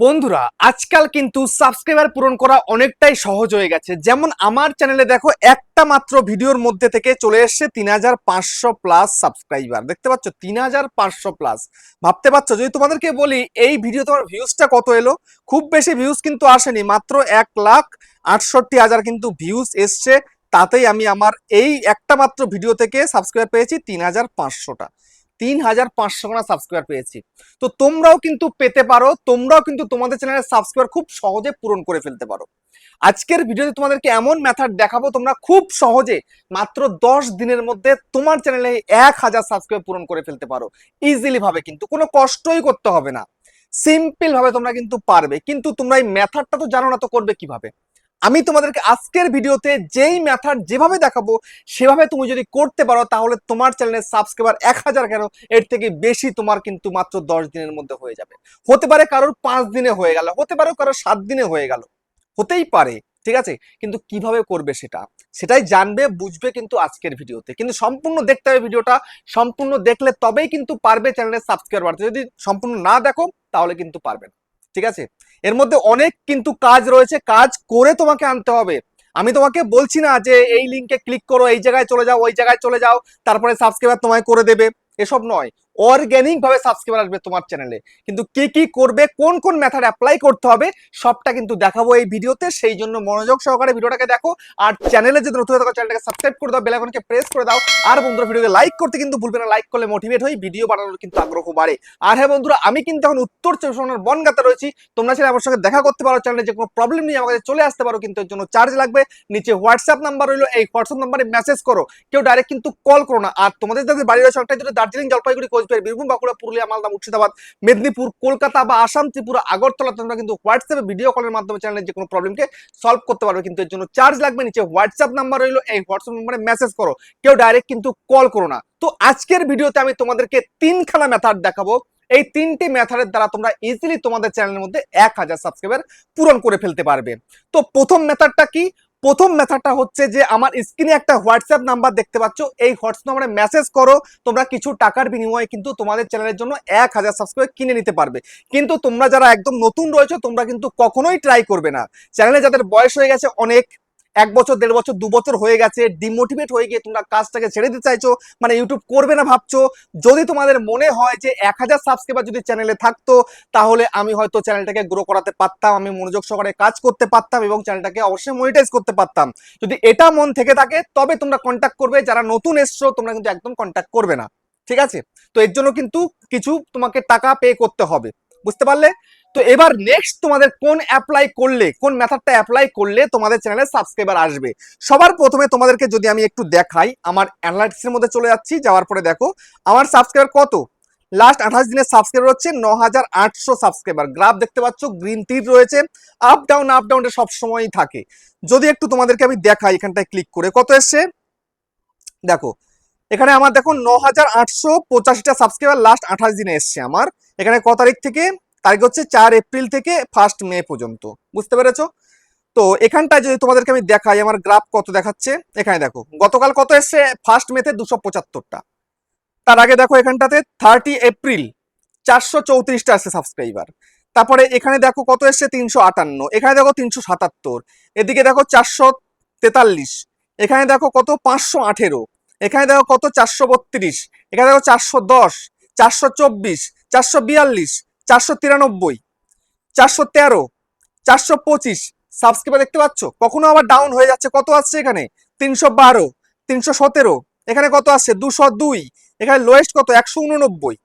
বন্ধুরা, আজকাল কিন্তু সাবস্ক্রাইবার পূরণ করা অনেকটাই সহজ হয়ে গেছে। যেমন আমার চ্যানেলে দেখো, একটা মাত্র ভিডিওর মধ্যে থেকে চলে এসছে তিন হাজার পাঁচশো প্লাস সাবস্ক্রাইবার দেখতে পাচ্ছ? তিন হাজার পাঁচশো প্লাস ভাবতে পারছ? যদি তোমাদেরকে বলি, এই ভিডিও তোমার ভিউজটা কত এলো? খুব বেশি ভিউজ কিন্তু আসেনি, মাত্র এক লাখ আটষট্টি হাজার কিন্তু ভিউজ এসছে। তাতেই আমি আমার এই একটা মাত্র ভিডিও থেকে সাবস্ক্রাইবার পেয়েছি তিন হাজার পাঁচশোটা। তিন হাজার পাঁচশো খানা সাবস্ক্রাইবার পেয়েছি। তো তোমরাও কিন্তু পেতে পারো, তোমরাও কিন্তু তোমাদের চ্যানেলের সাবস্ক্রাইবার খুব সহজে পূরণ করে ফেলতে পারো। আজকের ভিডিওতে তোমাদেরকে এমন মেথড দেখাবো, তোমরা খুব সহজে মাত্র দশ দিনের মধ্যে তোমার চ্যানেলে এক হাজার সাবস্ক্রাইব পূরণ করে ফেলতে পারো। ইজিলি ভাবে কিন্তু, কোনো কষ্টই করতে হবে না। সিম্পল ভাবে তোমরা কিন্তু পারবে, কিন্তু তোমরা এই মেথডটা তো জানো না, তো করবে কীভাবে? আমি তোমাদেরকে আজকের ভিডিওতে যেই মেথড যেভাবে দেখাবো, সেভাবে তুমি যদি করতে পারো, তাহলে তোমার চ্যানেলের সাবস্ক্রাইবার এক হাজার কেন? এর থেকে বেশি তোমার কিন্তু মাত্র দশ দিনের মধ্যে হয়ে যাবে। হতে পারে কারোর পাঁচ দিনে হয়ে গেল, হতে পারে কারোর সাত দিনে হয়ে গেল। হতেই পারে, ঠিক আছে? কিন্তু কীভাবে করবে সেটা? সেটাই জানবে, বুঝবে কিন্তু আজকের ভিডিওতে। কিন্তু সম্পূর্ণ দেখতে হবে ভিডিওটা, সম্পূর্ণ দেখলে তবেই কিন্তু পারবে চ্যানেলের সাবস্ক্রাইবার যদি সম্পূর্ণ না দেখো, তাহলে কিন্তু পারবে না। ঠিক আছে? এর মধ্যে অনেক কিন্তু কাজ রয়েছে, কাজ করে তোমাকে আনতে হবে। আমি তোমাকে বলছি না যে এই লিঙ্কে ক্লিক করো, এই জায়গায় চলে যাও, ওই জায়গায় চলে যাও, তারপরে সাবস্ক্রাইবার তোমায় করে দেবে। এসব নয়। অর্গ্যানিক ভাবে সাবস্ক্রাইবার আসবে তোমার চ্যানেলে কিন্তু কি কি করবে, কোন কোন মেথড অ্যাপ্লাই করতে হবে, সবটা কিন্তু দেখাবো এই ভিডিওতে। সেই জন্য মনোযোগ সহকারে ভিডিওটাকে দেখো। আর চ্যানেলে যদি নতুন থাকো চ্যানেলটাকে সাবস্ক্রাইব করে দাও বেলাইকনকে প্রেস করে দাও। আর বন্ধুরা, ভিডিওকে লাইক করতে কিন্তু ভুলবে না। লাইক করলে মোটিভেট হই ভিডিও বানানোর কিন্তু আগ্রহ বাড়ে। আর হ্যাঁ বন্ধুরা, আমি কিন্তু এখন উত্তর চব্বিশ পরগনার বনগাতে রয়েছি। তোমরা চাইলে আমার সঙ্গে দেখা করতে পারো চ্যানেলে যে কোনো প্রবলেম নিয়ে আমাকে চলে আসতে পারো, কিন্তু এর জন্য চার্জ লাগবে। নিচে হোয়াটসঅ্যাপ নাম্বার রইল। এই হোয়াটসঅ্যাপ নাম্বারে মেসেজ করো। কেউ ডাইরেক্ট কিন্তু কল করো না। আর তোমাদের যাদের বাড়ি রয়েছে অনেকটাই যদি দার্জিলিং, জলপাইগুড়ি কোচবিহার বীরভূম, বাঁকুড়া, পুরুলিয়া, মালদা, মুর্শিদাবাদ, মেদিনীপুর, কলকাতা বা আসাম, ত্রিপুরা, আগরতলা, তোমরা কিন্তু হোয়াটসঅ্যাপে ভিডিও কলের মাধ্যমে চ্যানেলের যে কোনো প্রবলেমকে সলভ করতে পারবে। কিন্তু এর জন্য চার্জ লাগবে নিচে হোয়াটসঅ্যাপ নাম্বার রইল, এই হোয়াটসঅ্যাপ নাম্বারে মেসেজ করো। কেউ ডাইরেক্ট কিন্তু কল করো না। তো আজকের ভিডিওতে আমি তোমাদেরকে তিনখানা মেথড দেখাবো। এই তিনটি মেথডের দ্বারা তোমরা ইজিলি তোমাদের চ্যানেলের মধ্যে এক হাজার সাবস্ক্রাইবার পূরণ করে ফেলতে পারবে। তো প্রথম মেথডটা কি? প্রথম মেথডটা হচ্ছে যে আমার স্ক্রিনে একটা হোয়াটসঅ্যাপ নাম্বার দেখতে পাচ্ছ। এই হোয়াটসঅ্যাপ নাম্বারে মেসেজ করো, তোমরা কিছু টাকার বিনিময়ে কিন্তু তোমাদের চ্যানেলের জন্য এক হাজার সাবস্ক্রাইব কিনে নিতে পারবে। কিন্তু তোমরা যারা একদম নতুন রয়েছে, তোমরা কিন্তু কখনোই ট্রাই করবে না। চ্যানেলে যাদের বয়স হয়ে গেছে অনেক এক বছর, দেড় বছর, দু বছর হয়ে গেছে ডিমোটিভেট হয়ে গিয়ে তোমরা কাজটাকে ছেড়ে দিতে চাইছো মানে ইউটিউব করবে না ভাবছ, যদি তোমাদের মনে হয় যে এক হাজার সাবস্ক্রাইবার যদি চ্যানেলে থাকতো, তাহলে আমি হয়তো চ্যানেলটাকে গ্রো করাতে পারতাম, আমি মনোযোগ সহকারে কাজ করতে পারতাম এবং চ্যানেলটাকে অবশ্যই মনিটাইজ করতে পারতাম। যদি এটা মন থেকে থাকে, তবে তোমরা কন্ট্যাক্ট করবে, যারা নতুন এসছো, তোমরা কিন্তু একদম কন্ট্যাক্ট করবে না, ঠিক আছে? তো এর জন্য কিন্তু কিছু তোমাকে টাকা পে করতে হবে, বুঝতে পারলে? তো এবার নেক্সট তোমাদের কোন অ্যাপ্লাই করলে, কোন মেথডটা অ্যাপ্লাই করলে তোমাদের চ্যানেলে সাবস্ক্রাইবার আসবে? সবার প্রথমে তোমাদেরকে যদি আমি একটু দেখাই, আমার অ্যানালাইটিক্সের মধ্যে চলে যাচ্ছি, যাওয়ার পরে দেখো, আমার সাবস্ক্রাইবার কত? লাস্ট আঠাশ দিনের সাবস্ক্রাইবার হচ্ছে ন হাজার আটশো সাবস্ক্রাইবার গ্রাফ দেখতে পাচ্ছ গ্রিন তীর রয়েছে আপ ডাউন আপ ডাউন সব সময়ই থাকে। যদি একটু তোমাদেরকে আমি দেখাই, এখানটায় ক্লিক করে, কত এসছে? দেখো, এখানে আমার দেখো ন হাজার আটশো পঁচাশিটা সাবস্ক্রাইবার লাস্ট আঠাশ দিনে এসছে আমার। এখানে ক তারিখ থেকে? তারিখ হচ্ছে চার এপ্রিল থেকে ফার্স্ট মে পর্যন্ত। বুঝতে পেরেছ? তো এখানটায় যদি তোমাদেরকে আমি দেখাই, আমার গ্রাফ কত দেখাচ্ছে? এখানে দেখো, গতকাল কত এসছে? ফার্স্ট মেতে দুশো পঁচাত্তরটা। তার আগে দেখো এখানটাতে থার্টি এপ্রিল, চারশো চৌত্রিশটা আসছে সাবস্ক্রাইবার তারপরে এখানে দেখো কত এসছে? তিনশো আটান্ন। এখানে দেখো তিনশো সাতাত্তর। এদিকে দেখো চারশো তেতাল্লিশ। এখানে দেখো কত? পাঁচশো আঠেরো। এখানে দেখো কত? চারশো বত্রিশ। এখানে দেখো চারশো দশ, চারশো চব্বিশ, চারশো বিয়াল্লিশ। চারশো তিরানব্বই, চারশো তেরো, চারশো পঁচিশ সাবস্ক্রাইবার দেখতে পাচ্ছ? কখনো আবার ডাউন হয়ে যাচ্ছে? কত আসছে এখানে? তিনশো বারো, তিনশো সতেরো, এখানে কত আসছে? দুশো দুই, এখানে লোয়েস্ট কত? একশো উননব্বই।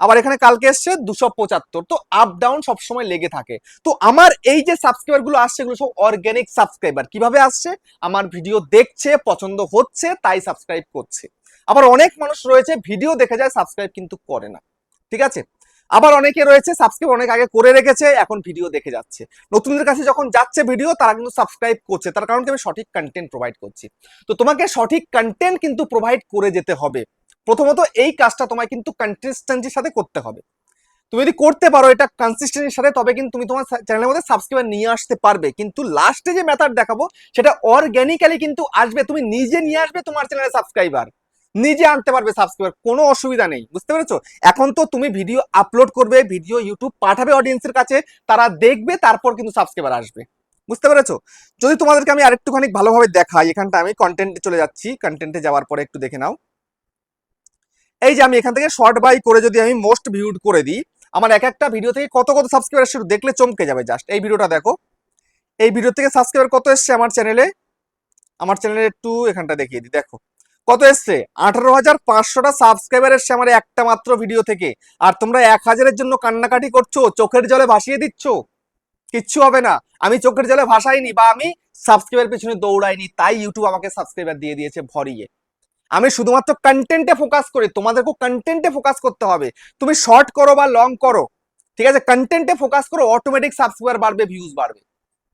আবার এখানে কালকে এসছে দুশো পঁচাত্তর। তো আপ ডাউন সবসময় লেগে থাকে। তো আমার এই যে সাবস্ক্রাইবারগুলো আসছে, এগুলো সব অর্গ্যানিক সাবস্ক্রাইবার কীভাবে আসছে? আমার ভিডিও দেখছে, পছন্দ হচ্ছে, তাই সাবস্ক্রাইব করছে। আবার অনেক মানুষ রয়েছে ভিডিও দেখে যায় সাবস্ক্রাইব কিন্তু করে না। ঠিক আছে? আবার অনেকে রয়েছে সাবস্ক্রাইব অনেক আগে করে রেখেছে, এখন ভিডিও দেখে যাচ্ছে। নতুনদের কাছে যখন যাচ্ছে ভিডিও তারা কিন্তু সাবস্ক্রাইব করছে। তার কারণ কি, আমি সঠিক কন্টেন্ট প্রোভাইড করছি। তো তোমাকে সঠিক কন্টেন্ট কিন্তু প্রোভাইড করে যেতে হবে। প্রথমত, এই কাজটা তোমায় কিন্তু কনসিস্টেন্সির সাথে করতে হবে। তুমি যদি করতে পারো এটা কনসিস্টেন্সির সাথে, তবে কিন্তু তুমি তোমার চ্যানেলের মধ্যে সাবস্ক্রাইবার নিয়ে আসতে পারবে। কিন্তু লাস্টে যে মেথড দেখাবো, সেটা অর্গ্যানিক্যালি কিন্তু আসবে। তুমি নিজে নিয়ে আসবে তোমার চ্যানেলে সাবস্ক্রাইবার নিজে আনতে পারবে সাবস্ক্রাইবার কোনো অসুবিধা নেই, বুঝতে পেরেছ? এখন তো তুমি ভিডিও আপলোড করবে ভিডিও ইউটিউব পাঠাবে অডিয়েন্সের কাছে, তারা দেখবে, তারপর কিন্তু সাবস্ক্রাইবার আসবে, বুঝতে পেরেছ? যদি তোমাদেরকে আমি আরেকটুখানি ভালোভাবে দেখাই, এখানটা আমি কন্টেন্টে চলে যাচ্ছি কন্টেন্টে যাওয়ার পরে একটু দেখে নাও। এই যে আমি এখান থেকে শর্ট বাই করে যদি আমি মোস্ট ভিউড করে দিই, আমার এক একটা ভিডিও থেকে কত কত সাবস্ক্রাইবার শুরু দেখলে চমকে যাবে জাস্ট এই ভিডিওটা দেখো, এই ভিডিও থেকে সাবস্ক্রাইবার কত এসছে আমার চ্যানেলে আমার চ্যানেলে একটু এখানটা দেখিয়ে দিই, দেখো। কত এসছে? আঠারো হাজার পাঁচশোটা সাবস্ক্রাইবার এসছে আমার একটা মাত্র ভিডিও থেকে। আর তোমরা এক হাজারের জন্য কান্নাকাটি করছ, চোখের জলে ভাসিয়ে দিচ্ছ? কিচ্ছু হবে না। আমি চোখের জলে ভাসাইনি বা আমি সাবস্ক্রাইবার পেছনে দৌড়াইনি, তাই ইউটিউব আমাকে সাবস্ক্রাইবার দিয়ে দিয়েছে ভরিয়ে। আমি শুধুমাত্র কন্টেন্টে ফোকাস করি, তোমাদেরকেও কন্টেন্টে ফোকাস করতে হবে। তুমি শর্ট করো বা লং করো, ঠিক আছে? কন্টেন্টে ফোকাস করো অটোমেটিক সাবস্ক্রাইবার বাড়বে ভিউজ বাড়বে।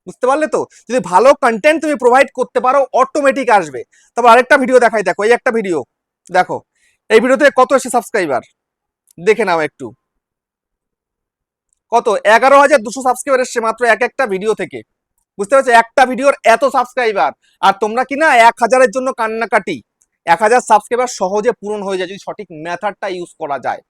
বুঝতে পারলে তো? যদি ভালো কন্টেন্ট তুমি প্রোভাইড করতে পারো অটোমেটিক আসবে। তারপর আরেকটা ভিডিও দেখাই, দেখো, এই একটা ভিডিও দেখো। এই ভিডিওতে কত এসে সাবস্ক্রাইবার দেখে নাও একটু। কত? এগারো হাজার দুশো সাবস্ক্রাইবার এসছে মাত্র এক একটা ভিডিও থেকে। বুঝতে পারছ? একটা ভিডিওর এত সাবস্ক্রাইবার আর তোমরা কি না, এক হাজারের জন্য কান্নাকাটি। এক হাজার সাবস্ক্রাইবার সহজে পূরণ হয়ে যায় যদি সঠিক মেথডটা ইউজ করা যায়।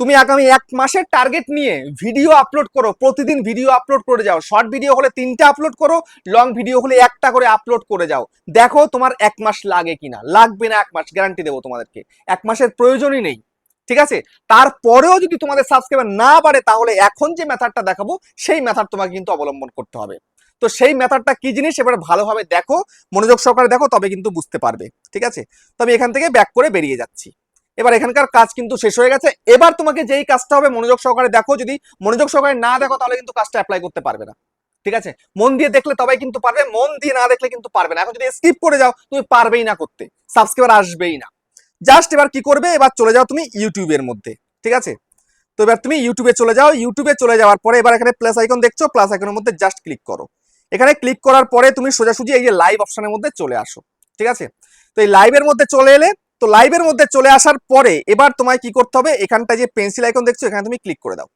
তুমি আগামী এক মাসের টার্গেট নিয়ে ভিডিও আপলোড করো, প্রতিদিন ভিডিও আপলোড করে যাও। শর্ট ভিডিও হলে তিনটা আপলোড করো লং ভিডিও হলে একটা করে আপলোড করে যাও। দেখো তোমার এক মাস লাগে কিনা। লাগবে না এক মাস গ্যারান্টি দেবো তোমাদেরকে। এক মাসের প্রয়োজনই নেই। ঠিক আছে? তারপরেও যদি তোমাদের সাবস্ক্রাইবার না বাড়ে, তাহলে এখন যে মেথডটা দেখাবো, সেই মেথড তোমাকে কিন্তু অবলম্বন করতে হবে। তো সেই মেথডটা কি জিনিস? এবার ভালোভাবে দেখো, মনোযোগ সহকারে দেখো, তবে কিন্তু বুঝতে পারবে। ঠিক আছে? তবে এখান থেকে ব্যাক করে বেরিয়ে যাচ্ছি। এবার এখানকার কাজ কিন্তু শেষ হয়ে গেছে। এবার তোমাকে যেই কাজটা হবে, মনোযোগ সহকারে দেখো। যদি মনোযোগ সহকারে না দেখো, তাহলে কিন্তু কাজটা অ্যাপ্লাই করতে পারবে না। ঠিক আছে? মন দিয়ে দেখলে তবেই কিন্তু পারবে, মন দিয়ে না দেখলে কিন্তু পারবে না। এখন যদি স্কিপ করে যাও, তুমি পারবেই না করতে। সাবস্ক্রাইবার আসবেই না। জাস্ট এবার কি করবে? এবার চলে যাও তুমি ইউটিউবের মধ্যে। ঠিক আছে? তো এবার তুমি ইউটিউবে চলে যাও। ইউটিউবে চলে যাওয়ার পরে এবার এখানে প্লাস আইকন দেখছ। প্লাস আইকনের মধ্যে জাস্ট ক্লিক করো। এখানে ক্লিক করার পরে তুমি সোজাসুজি এই যে লাইভ অপশনের মধ্যে চলে আসো। ঠিক আছে? তো এই লাইভের মধ্যে চলে এলে তো লাইভের মধ্যে চলে আসার পরে এবার তোমায় কি করতে হবে? এখানটা যে পেন্সিল আইকন দেখছ, এখানে তুমি ক্লিক করে দাও।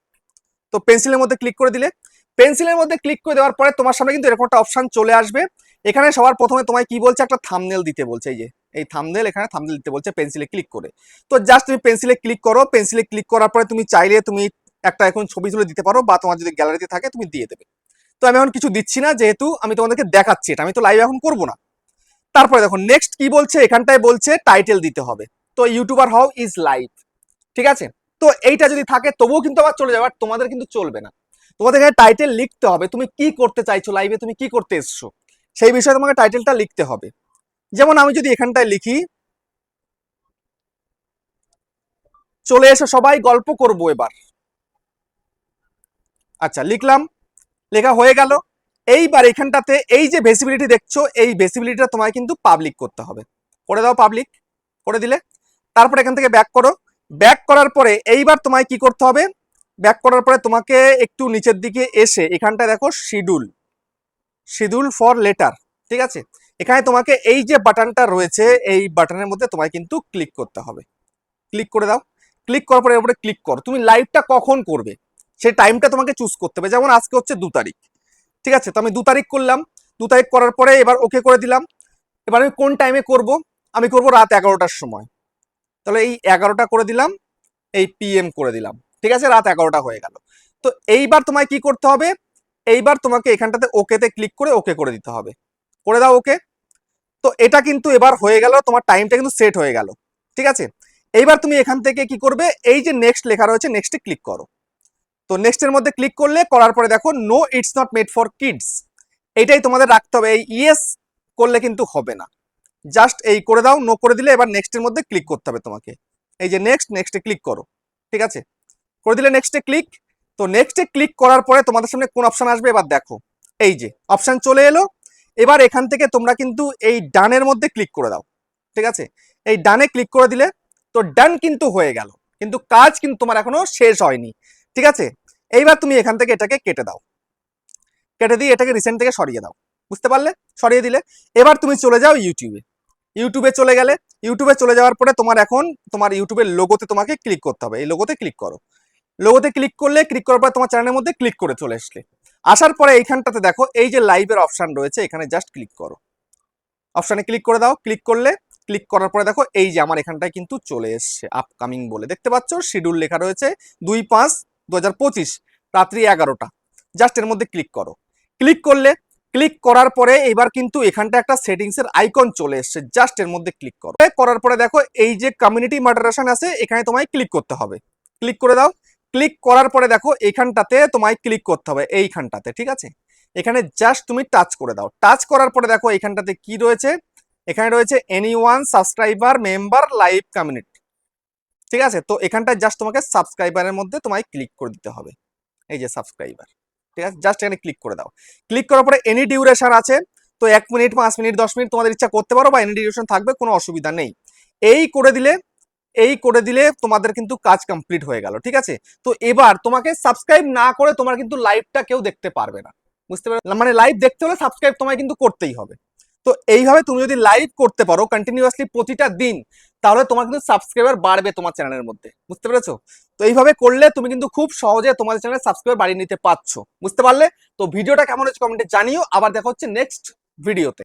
তো পেন্সিলের মধ্যে ক্লিক করে দিলে। পেন্সিলের মধ্যে ক্লিক করে দেওয়ার পরে তোমার সামনে কিন্তু এরকম একটা অপশন চলে আসবে। এখানে সবার প্রথমে তোমায় কি বলছে? একটা থামনেল দিতে বলছে, এই যে। এই থামনেল এখানে থামনেল দিতে বলছে পেন্সিলে ক্লিক করে। তো জাস্ট তুমি পেন্সিলে ক্লিক করো। পেন্সিলে ক্লিক করার পরে তুমি চাইলে তুমি একটা এখন ছবি তুলে দিতে পারো বা তোমার যদি গ্যালারিতে থাকে, তুমি দিয়ে দেবে। তো আমি এখন কিছু দিচ্ছি না, যেহেতু আমি তোমাদেরকে দেখাচ্ছি এটা। আমি তো লাইভ এখন করব না। তারপরে দেখো নেক্সট কি বলছে? এখানটায় বলছে টাইটেল দিতে হবে। তো ইউটিউবার হাউ ইজ লাইভ ঠিক আছে? তো এইটা যদি থাকে, তবুও কিন্তু আবার চলে যাবে তোমাদের কিন্তু চলবে না। তোমাদের এখানে টাইটেল লিখতে হবে, তুমি কি করতে চাইছো লাইভে তুমি কি করতে এসছো? সেই বিষয়ে তোমাকে টাইটেলটা লিখতে হবে। যেমন আমি যদি এখানটায় লিখি, চলে এসো সবাই, গল্প করব এবার। আচ্ছা লিখলাম। লেখা হয়ে গেল। এইবার এখানটাতে এই যে ভেসিবিলিটি দেখছ, এই ভেসিবিলিটিটা তোমায় কিন্তু পাবলিক করতে হবে। করে দাও পাবলিক করে দিলে। তারপর এখান থেকে ব্যাক করো। ব্যাক করার পরে এইবার তোমায় কি করতে হবে? ব্যাক করার পরে তোমাকে একটু নিচের দিকে এসে এখানটায় দেখো শিডিউল শিডিউল ফর লেটার ঠিক আছে? এখানে তোমাকে এই যে বাটনটা রয়েছে, এই বাটনের মধ্যে তোমায় কিন্তু ক্লিক করতে হবে। ক্লিক করে দাও। ক্লিক করার পরে এর উপরে ক্লিক করো। তুমি লাইভটা কখন করবে? সেই টাইমটা তোমাকে চুজ করতে হবে। যেমন আজকে হচ্ছে দু তারিখ। ঠিক আছে? তো আমি দু তারিখ করলাম। দু তারিখ করার পরে এবার ওকে করে দিলাম। এবার আমি কোন টাইমে করব? আমি করব রাত এগারোটার সময়। তাহলে এই এগারোটা করে দিলাম, এই পিএম করে দিলাম। ঠিক আছে? রাত এগারোটা হয়ে গেল। তো এইবার তোমায় কি করতে হবে? এইবার তোমাকে এখানটাতে ওকেতে ক্লিক করে ওকে করে দিতে হবে। করে দাও ওকে তো এটা কিন্তু এবার হয়ে গেল, তোমার টাইমটা কিন্তু সেট হয়ে গেল। ঠিক আছে? এইবার তুমি এখান থেকে কি করবে? এই যে নেক্সট লেখা রয়েছে নেক্সটে ক্লিক করো। তো নেক্সটের মধ্যে ক্লিক করলে, করার পরে দেখো no it's not made for kids এইটাই তোমাদের রাখতে হবে, এই ইয়েস করলে কিন্তু হবে না। জাস্ট এই করে দাও নো করে দিলে এবার নেক্সটের মধ্যে ক্লিক করতে হবে তোমাকে। এই যে নেক্সট নেক্সটে ক্লিক করো, ঠিক আছে? করে দিলে নেক্সটে ক্লিক তো নেক্সটে ক্লিক করার পরে তোমাদের সামনে কোন অপশন আসবে? এবার দেখো, এই যে অপশন চলে এলো। এবার এখান থেকে তোমরা কিন্তু এই ডানের মধ্যে ক্লিক করে দাও, ঠিক আছে? এই ডানে ক্লিক করে দিলে, তো ডান কিন্তু হয়ে গেল। কিন্তু কাজ কিন্তু তোমার এখনও শেষ হয়নি। ঠিক আছে? এইবার তুমি এখান থেকে এটাকে কেটে দাও। কেটে দিয়ে এটাকে রিসেন্ট থেকে সরিয়ে দাও। বুঝতে পারলে? সরিয়ে দিলে। এবার তুমি চলে যাও ইউটিউবে ইউটিউবে চলে গেলে ইউটিউবে চলে যাওয়ার পরে তোমার এখন তোমার ইউটিউবের লোগোতে তোমাকে ক্লিক করতে হবে। এই লোগোতে ক্লিক করো। লোগোতে ক্লিক করলে ক্লিক করার পর তোমার চ্যানেলের মধ্যে ক্লিক করে চলে আসলে। আসার পরে এইখানটাতে দেখো, এই যে লাইভের অপশান রয়েছে, এখানে জাস্ট ক্লিক করো। অপশানে ক্লিক করে দাও। ক্লিক করলে ক্লিক করার পরে দেখো, এই যে আমার এখানটায় কিন্তু চলে এসছে আপকামিং বলে। দেখতে পাচ্ছ শিডিউল লেখা রয়েছে দুই পাঁচ দু হাজার পঁচিশ, রাত্রি এগারোটা। জাস্ট এর মধ্যে ক্লিক করো। ক্লিক করলে ক্লিক করার পরে এবার কিন্তু এখানটা একটা সেটিংস এর আইকন চলে এসছে। জাস্ট এর মধ্যে ক্লিক করো। করার পরে দেখো, এই যে কমিউনিটি মডারেশন আছে, এখানে তোমায় ক্লিক করতে হবে। ক্লিক করে দাও। ক্লিক করার পরে দেখো, এখানটাতে তোমায় ক্লিক করতে হবে, এইখানটাতে, ঠিক আছে? এখানে জাস্ট তুমি টাচ করে দাও। টাচ করার পরে দেখো, এখানটাতে কি রয়েছে? এখানে রয়েছে any one subscriber member live community ঠিক আছে? তো এখানটায় জাস্ট তোমাকে সাবস্ক্রাইবারের মধ্যে তোমায় ক্লিক করে দিতে হবে। এই যে সাবস্ক্রাইবার ঠিক আছে? জাস্ট এখানে ক্লিক করে দাও। ক্লিক করার পরে এনি ডিউরেশন আছে, তো এক মিনিট পাঁচ মিনিট দশ মিনিট তোমাদের ইচ্ছা করতে পারো বা এনি ডিউরেশন থাকবে, কোনো অসুবিধা নেই। এই করে দিলে, এই করে দিলে তোমাদের কিন্তু কাজ কমপ্লিট হয়ে গেল, ঠিক আছে? তো এবার তোমাকে সাবস্ক্রাইব না করে তোমার কিন্তু লাইভটা কেউ দেখতে পারবে না। বুঝতে পারলে মানে লাইভ দেখতে হলে সাবস্ক্রাইব তোমায় কিন্তু করতেই হবে। তো এইভাবে তুমি যদি লাইভ করতে পারো কন্টিনিউয়াসলি প্রতিটা দিন, তাহলে তোমার কিন্তু সাবস্ক্রাইবার বাড়বে তোমার চ্যানেলের মধ্যে। বুঝতে পেরেছ? তো এইভাবে করলে তুমি কিন্তু খুব সহজে তোমাদের চ্যানেলে সাবস্ক্রাইবার বাড়িয়ে নিতে পারছ। বুঝতে পারলে? তো ভিডিওটা কেমন হচ্ছে কমেন্টে জানিও। আবার দেখা হচ্ছে নেক্সট ভিডিওতে